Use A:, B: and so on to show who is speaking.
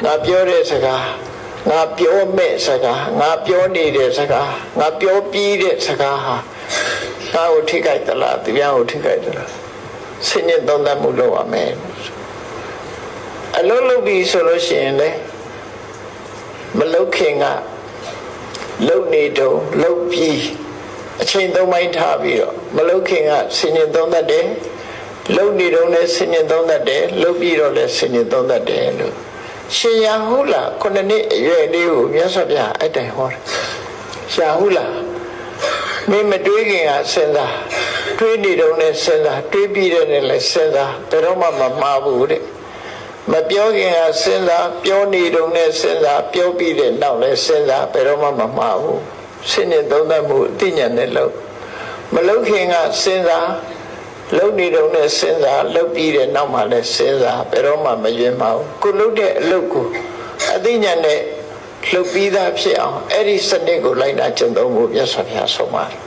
A: ငါပြောတဲ့စကားငါပြောမဲ့စကားငါပြောနေတဲ့စကားငါပြောပြီးတဲ့စကားဟာငါ့ကိုထိခိုက်သလားသူများကိုထိခိုက်သလားဆင်ញင်သုံးသပ်မှုလုပ်ရမယ်အလုံးလုပ်ပြီးဆိုလို့ရှိရင်လေမလုတ်ခင်ကလုံနေတော့လုံပြီးအချိန်သုံးပိုင်းထားပြီးတော့မလုတ်ခင်ကဆင်ញင်သုံးသပ်တယ်လုံနေတော့လည်းဆင်ញင်သုံးသပ်တယ်လုံပြီးတော့လည်းဆင်ញင်သုံးသပ်တယ်လို့ ရှင်ရဟုလားခုနှစ်နှစ်အရွယ်လေးကိုမြတ်စွာဘုရားအဲ့တိုင်ဟောတယ်ရှာဟုလားမင်းမတွေးခင်ကစဉ်းစားတွေးနေတော့လည်းစဉ်းစားတွေးပြီးတဲ့လည်းစဉ်းစားဘယ်တော့မှမမှားဘူးတဲ့မပြောခင်ကစဉ်းစားပြောနေတော့လည်းစဉ်းစားပြောပြီးတဲ့နောက်လည်းစဉ်းစားဘယ်တော့မှမမှားဘူးစဉ်းနေသုံးသပ်မှုအသိဉာဏ်နဲ့လို့မလုတ်ခင်ကစဉ်းစား လုံနေတော့နဲ့စဉ်းစားလုံပြီးတဲ့နောက်မှလည်းစဉ်းစားဘယ်တော့မှမရွေးမအောင်ကိုလုတ်တဲ့အလုပ်ကိုအသိဉာဏ်နဲ့လှုပ်ပြီးသားဖြစ်အောင်အဲ့ဒီစနစ်ကိုလိုက်နာကျင့်သုံးဖို့မြတ်စွာဘုရားဆုံးပါတယ်